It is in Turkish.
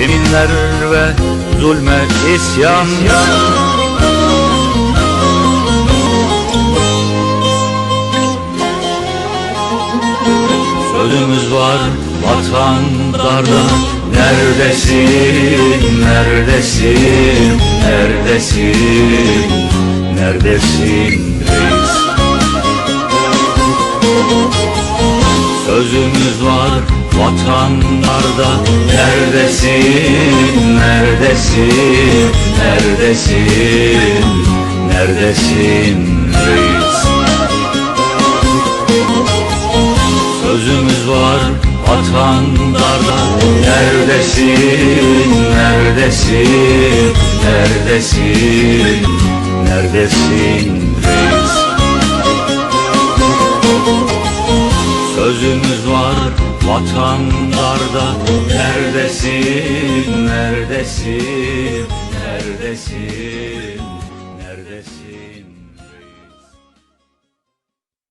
Yeminler ve zulme isyan. Sözümüz var vatan darda Neredesin, neredesin, neredesin, neredesin reis vatanlarda Neredesin, neredesin, neredesin, neredesin reis? Sözümüz var vatanlarda Neredesin, neredesin, neredesin, neredesin Sözümüz var vatanlarda. Neredesin, neredesin